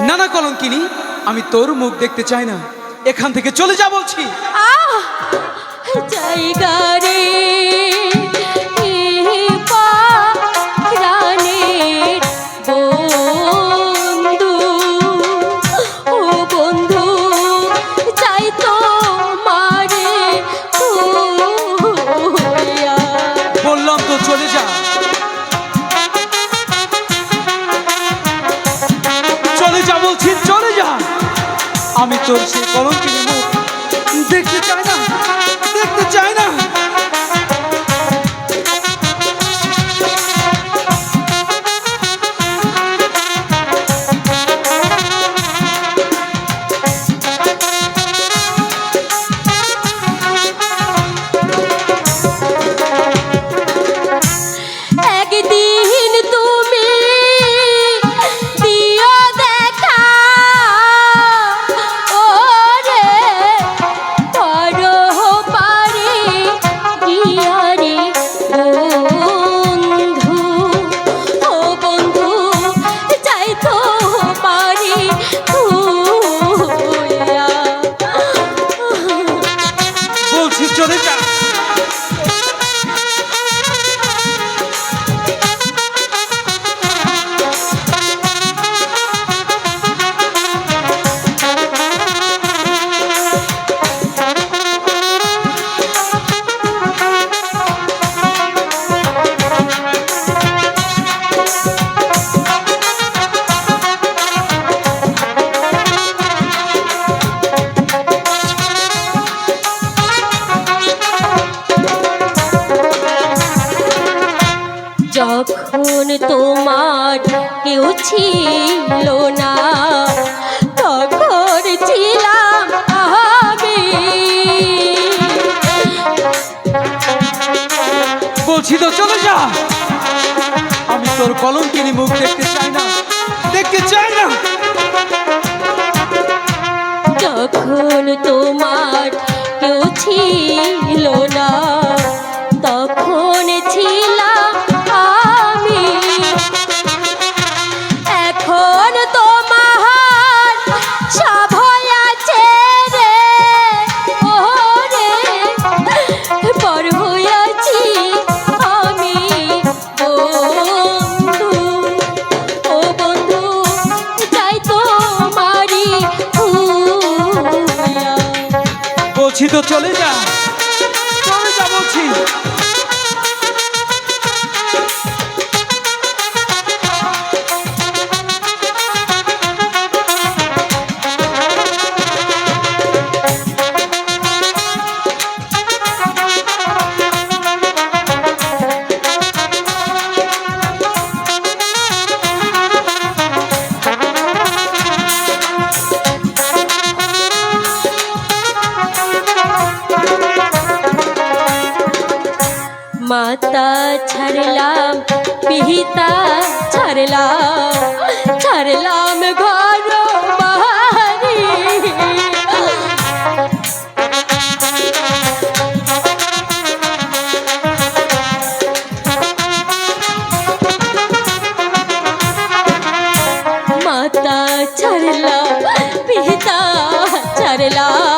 না না কলঙ্কিনী, আমি তোর মুখ দেখতে চাই না। এখান থেকে চলে যা বলছি। জায়গা রে। আমি চলছি কলঙ্কিনী মুখ দেখতে চাই না দেখতে চাই না। কেউ ছিল না। তখন ছিলাম আমি। বলছি তো চলে যা। আমি তোর কলঙ্কিনী মুখ দেখতে চাই না। দেখতে চাই না। যখন তোমার কেউ ছিল তো চলে যা। মাতা ছাড়লাম পিহিতা ছাড়লাম ছাড়লাম ঘর বাড়ি মাতা ছাড়লাম ছাড়লাম ছাড়লাম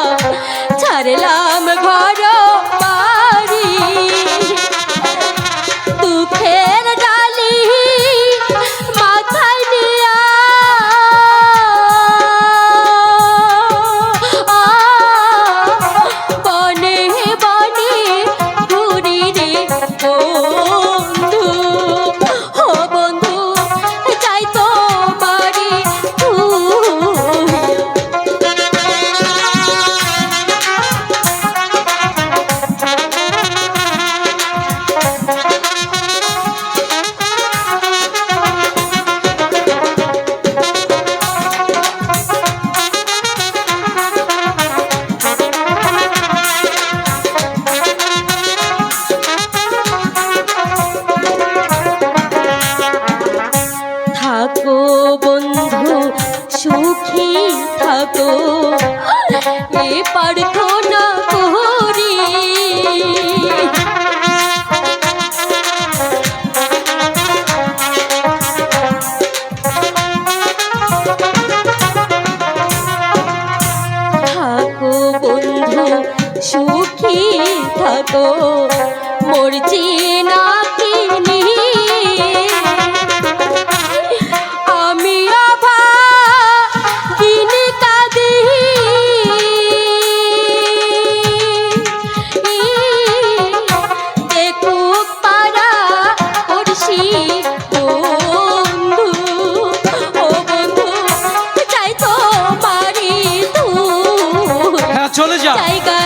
বন্ধু সুখী থাকো। এ প্রার্থনা করি। থাকো বন্ধু সুখী থাকো। মরছি না হ্যাঁ চলে